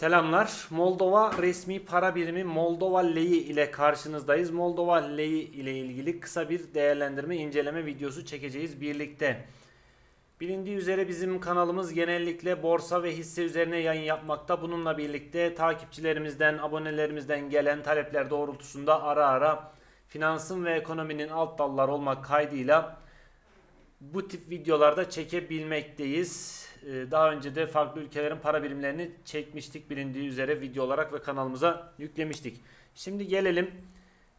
Selamlar. Moldova resmi para birimi Moldova Lei ile karşınızdayız. Moldova Lei ile ilgili kısa bir değerlendirme, inceleme videosu çekeceğiz birlikte. Bilindiği üzere bizim kanalımız genellikle borsa ve hisse üzerine yayın yapmakta. Bununla birlikte takipçilerimizden, abonelerimizden gelen talepler doğrultusunda ara ara finansın ve ekonominin alt dalları olmak kaydıyla bu tip videolarda çekebilmekteyiz. Ee, Daha önce de farklı ülkelerin para birimlerini çekmiştik bilindiği üzere video olarak ve kanalımıza yüklemiştik. Şimdi gelelim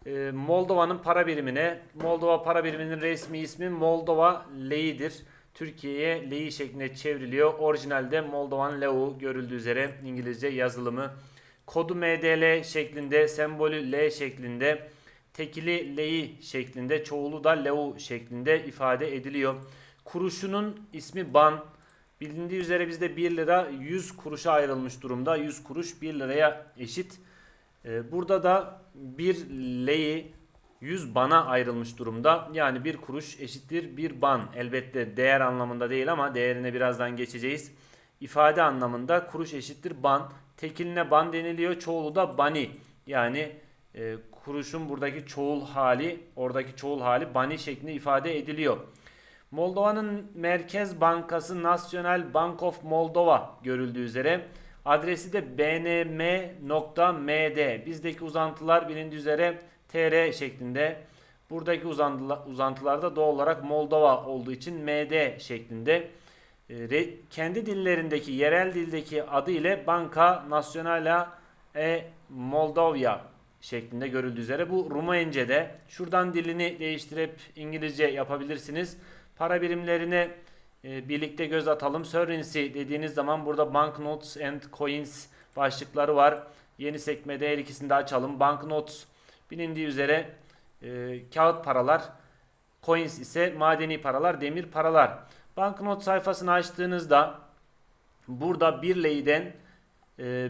e, Moldova'nın para birimine. Moldova para biriminin resmi ismi Moldova Lei'dir. Türkiye'ye Lei şeklinde çevriliyor. Orijinalde Moldovan Leu görüldüğü üzere İngilizce yazılımı. Kodu MDL şeklinde, sembolü L şeklinde, tekili Lei şeklinde, çoğulu da Leu şeklinde ifade ediliyor. Kuruşunun ismi Ban. Bilindiği üzere bizde 1 lira 100 kuruşa ayrılmış durumda. 100 kuruş 1 liraya eşit. Ee, Burada da 1 Lei 100 bana ayrılmış durumda. Yani 1 kuruş eşittir 1 ban. Elbette değer anlamında değil ama değerine birazdan geçeceğiz. İfade anlamında kuruş eşittir ban. Tekiline ban deniliyor. Çoğulu da bani. Yani e, kuruşun buradaki çoğul hali, oradaki çoğul hali bani şeklinde ifade ediliyor. Moldova'nın Merkez Bankası National Bank of Moldova görüldüğü üzere adresi de bnm.md. Bizdeki uzantılar bilindiği üzere tr şeklinde. Buradaki uzantıla- uzantılar da doğal olarak Moldova olduğu için md şeklinde. E, re- kendi dillerindeki yerel dildeki adı ile Banka Națională e Moldova şeklinde görüldüğü üzere bu Rumence'de. Şuradan dilini değiştirip İngilizce yapabilirsiniz. Para birimlerine e, birlikte göz atalım. Currency dediğiniz zaman burada banknotes and coins başlıkları var. Yeni sekmede her ikisini de açalım. Banknotes bilindiği üzere e, kağıt paralar. Coins ise madeni paralar, demir paralar. Banknot sayfasını açtığınızda burada 1 leyden e,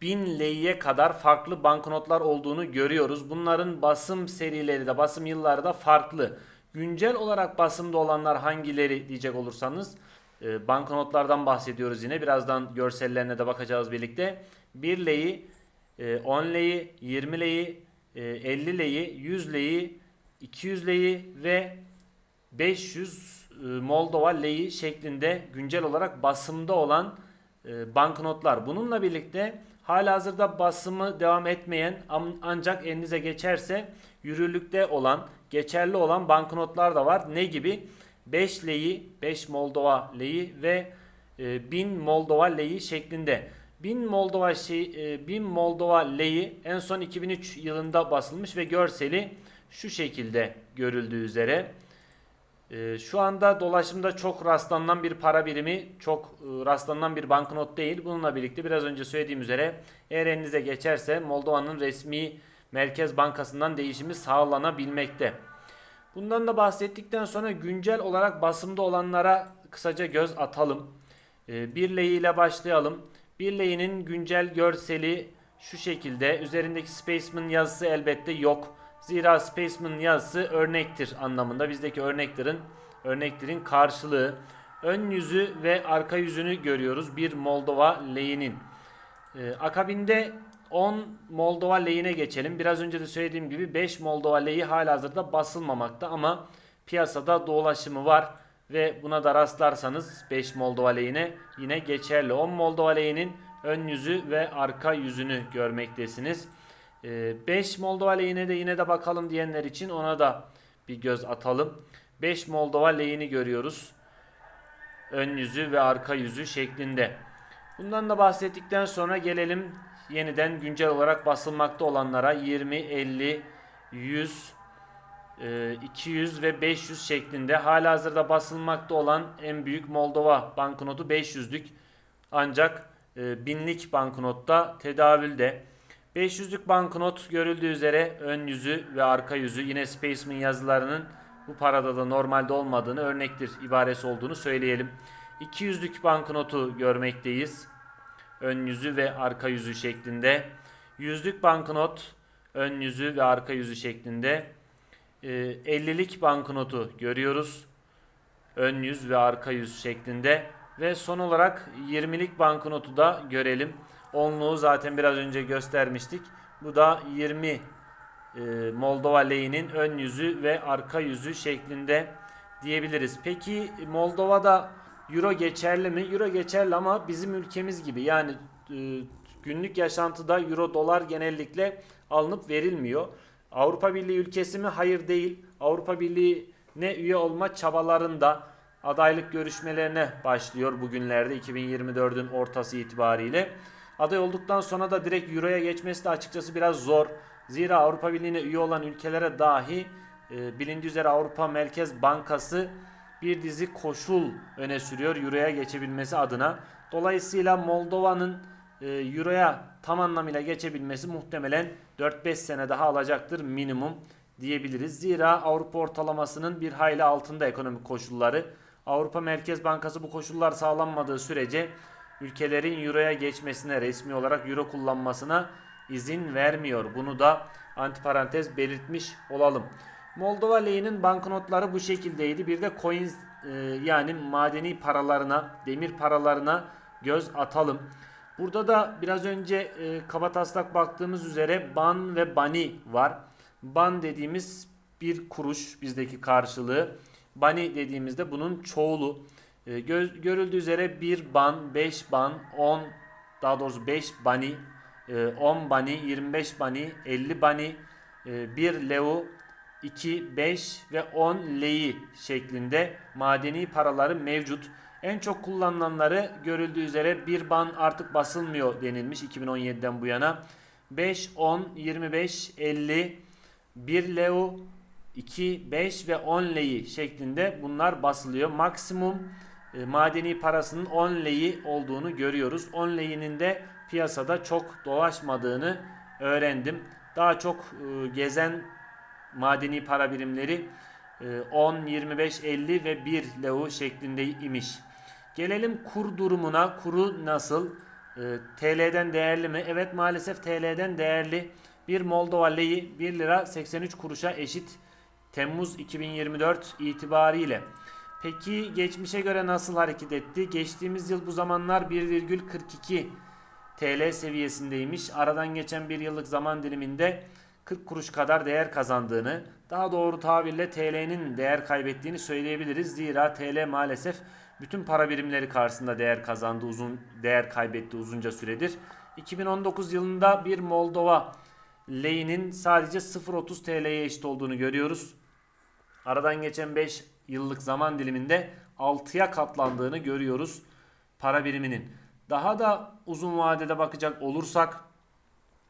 1000 leyye kadar farklı banknotlar olduğunu görüyoruz. Bunların basım serileri de basım yılları da farklı. Güncel olarak basımda olanlar hangileri diyecek olursanız e, banknotlardan bahsediyoruz yine. Birazdan görsellerine de bakacağız birlikte. 1 leyi, e, 10 leyi, 20 leyi, e, 50 leyi, 100 leyi, 200 leyi ve 500 e, Moldova leyi şeklinde güncel olarak basımda olan e, banknotlar. Bununla birlikte halihazırda basımı devam etmeyen ancak elinize geçerse yürürlükte olan, geçerli olan banknotlar da var. Ne gibi? 5 leyi, 5 Moldova leyi ve e, 1000 Moldova leyi şeklinde. 1000 Moldova şey e, 1000 Moldova leyi en son 2003 yılında basılmış ve görseli şu şekilde görüldüğü üzere. Ee, şu anda dolaşımda çok rastlanan bir para birimi, çok e, rastlanan bir banknot değil. Bununla birlikte biraz önce söylediğim üzere eğer elinize geçerse Moldova'nın resmi Merkez Bankası'ndan değişimi sağlanabilmekte. Bundan da bahsettikten sonra güncel olarak basımda olanlara kısaca göz atalım. Ee, bir leyi ile başlayalım. Bir leyinin güncel görseli şu şekilde. Üzerindeki Spaceman yazısı elbette yok. Zira Spaceman yazısı örnektir anlamında. Bizdeki örneklerin örneklerin karşılığı. Ön yüzü ve arka yüzünü görüyoruz bir Moldova lehinin. Ee, akabinde 10 Moldova lehine geçelim. Biraz önce de söylediğim gibi 5 Moldova lehi halihazırda basılmamakta ama piyasada dolaşımı var ve buna da rastlarsanız 5 Moldova lehine yine geçerli. 10 Moldova lehinin ön yüzü ve arka yüzünü görmektesiniz. 5 Moldova lehine de yine de bakalım diyenler için ona da bir göz atalım. 5 Moldova lehini görüyoruz. Ön yüzü ve arka yüzü şeklinde. Bundan da bahsettikten sonra gelelim yeniden güncel olarak basılmakta olanlara 20, 50, 100, e, 200 ve 500 şeklinde halihazırda basılmakta olan en büyük Moldova banknotu 500'lük ancak e, binlik banknotta tedavülde. 500'lük banknot görüldüğü üzere ön yüzü ve arka yüzü yine Spaceman yazılarının bu parada da normalde olmadığını örnektir ibaresi olduğunu söyleyelim. 200'lük banknotu görmekteyiz. Ön yüzü ve arka yüzü şeklinde. Yüzlük banknot ön yüzü ve arka yüzü şeklinde. Ee, 50'lik banknotu görüyoruz. Ön yüz ve arka yüz şeklinde. Ve son olarak 20'lik banknotu da görelim. onluğu zaten biraz önce göstermiştik. Bu da 20 e, Moldova lehinin ön yüzü ve arka yüzü şeklinde diyebiliriz. Peki Moldova'da euro geçerli mi? Euro geçerli ama bizim ülkemiz gibi yani e, günlük yaşantıda euro dolar genellikle alınıp verilmiyor. Avrupa Birliği ülkesi mi? Hayır değil. Avrupa Birliği'ne üye olma çabalarında adaylık görüşmelerine başlıyor bugünlerde 2024'ün ortası itibariyle. Aday olduktan sonra da direkt Euro'ya geçmesi de açıkçası biraz zor. Zira Avrupa Birliği'ne üye olan ülkelere dahi e, bilindiği üzere Avrupa Merkez Bankası bir dizi koşul öne sürüyor Euro'ya geçebilmesi adına. Dolayısıyla Moldova'nın e, Euro'ya tam anlamıyla geçebilmesi muhtemelen 4-5 sene daha alacaktır minimum diyebiliriz. Zira Avrupa ortalamasının bir hayli altında ekonomik koşulları. Avrupa Merkez Bankası bu koşullar sağlanmadığı sürece ülkelerin Euro'ya geçmesine, resmi olarak Euro kullanmasına izin vermiyor. Bunu da antiparantez belirtmiş olalım. Moldova lehinin banknotları bu şekildeydi. Bir de coins e, yani madeni paralarına, demir paralarına göz atalım. Burada da biraz önce e, kabataslak baktığımız üzere ban ve bani var. Ban dediğimiz bir kuruş bizdeki karşılığı. Bani dediğimizde bunun çoğulu. E, göz, görüldüğü üzere 1 ban, 5 ban, 10 daha doğrusu 5 bani, e, 10 bani, 25 bani, 50 bani, e, 1 leu, 2, 5 ve 10 leyi şeklinde madeni paraları mevcut. En çok kullanılanları görüldüğü üzere bir ban artık basılmıyor denilmiş 2017'den bu yana. 5, 10, 25, 50, 1 leu, 2, 5 ve 10 leyi şeklinde bunlar basılıyor. Maksimum e, madeni parasının 10 leyi olduğunu görüyoruz. 10 leyinin de piyasada çok dolaşmadığını öğrendim. Daha çok e, gezen madeni para birimleri e, 10, 25, 50 ve 1 leu şeklinde imiş. Gelelim kur durumuna. Kuru nasıl? E, TL'den değerli mi? Evet maalesef TL'den değerli. Bir Moldova leyi 1 lira 83 kuruşa eşit. Temmuz 2024 itibariyle. Peki geçmişe göre nasıl hareket etti? Geçtiğimiz yıl bu zamanlar 1,42 TL seviyesindeymiş. Aradan geçen bir yıllık zaman diliminde 40 kuruş kadar değer kazandığını, daha doğru tabirle TL'nin değer kaybettiğini söyleyebiliriz. Zira TL maalesef bütün para birimleri karşısında değer kazandı, uzun değer kaybetti uzunca süredir. 2019 yılında bir Moldova lehinin sadece 0.30 TL'ye eşit olduğunu görüyoruz. Aradan geçen 5 yıllık zaman diliminde 6'ya katlandığını görüyoruz para biriminin. Daha da uzun vadede bakacak olursak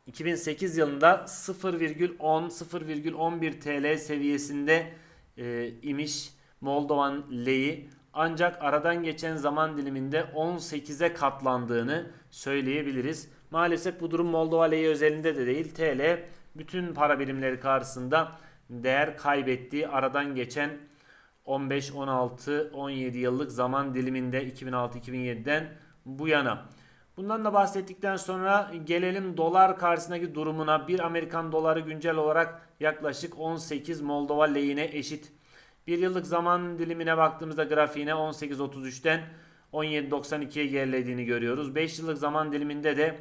2008 yılında 0,10-0,11 TL seviyesinde e, imiş Moldovan leyi ancak aradan geçen zaman diliminde 18'e katlandığını söyleyebiliriz. Maalesef bu durum Moldova leyi özelinde de değil. TL bütün para birimleri karşısında değer kaybettiği aradan geçen 15, 16, 17 yıllık zaman diliminde 2006-2007'den bu yana. Bundan da bahsettikten sonra gelelim dolar karşısındaki durumuna. Bir Amerikan doları güncel olarak yaklaşık 18 Moldova lehine eşit. Bir yıllık zaman dilimine baktığımızda grafiğine 18.33'ten 17.92'ye gerilediğini görüyoruz. 5 yıllık zaman diliminde de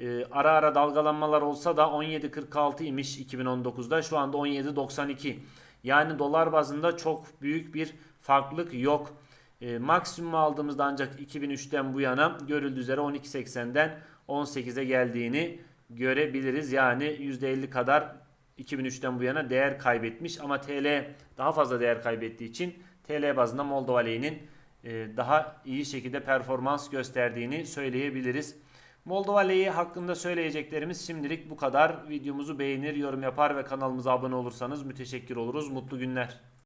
e, ara ara dalgalanmalar olsa da 17.46 imiş 2019'da. Şu anda 17.92. Yani dolar bazında çok büyük bir farklılık yok. E, maksimum aldığımızda ancak 2003'ten bu yana görüldüğü üzere 12.80'den 18'e geldiğini görebiliriz. Yani %50 kadar 2003'ten bu yana değer kaybetmiş ama TL daha fazla değer kaybettiği için TL bazında Moldova lehinin e, daha iyi şekilde performans gösterdiğini söyleyebiliriz. Moldova lehi hakkında söyleyeceklerimiz şimdilik bu kadar. Videomuzu beğenir, yorum yapar ve kanalımıza abone olursanız müteşekkir oluruz. Mutlu günler.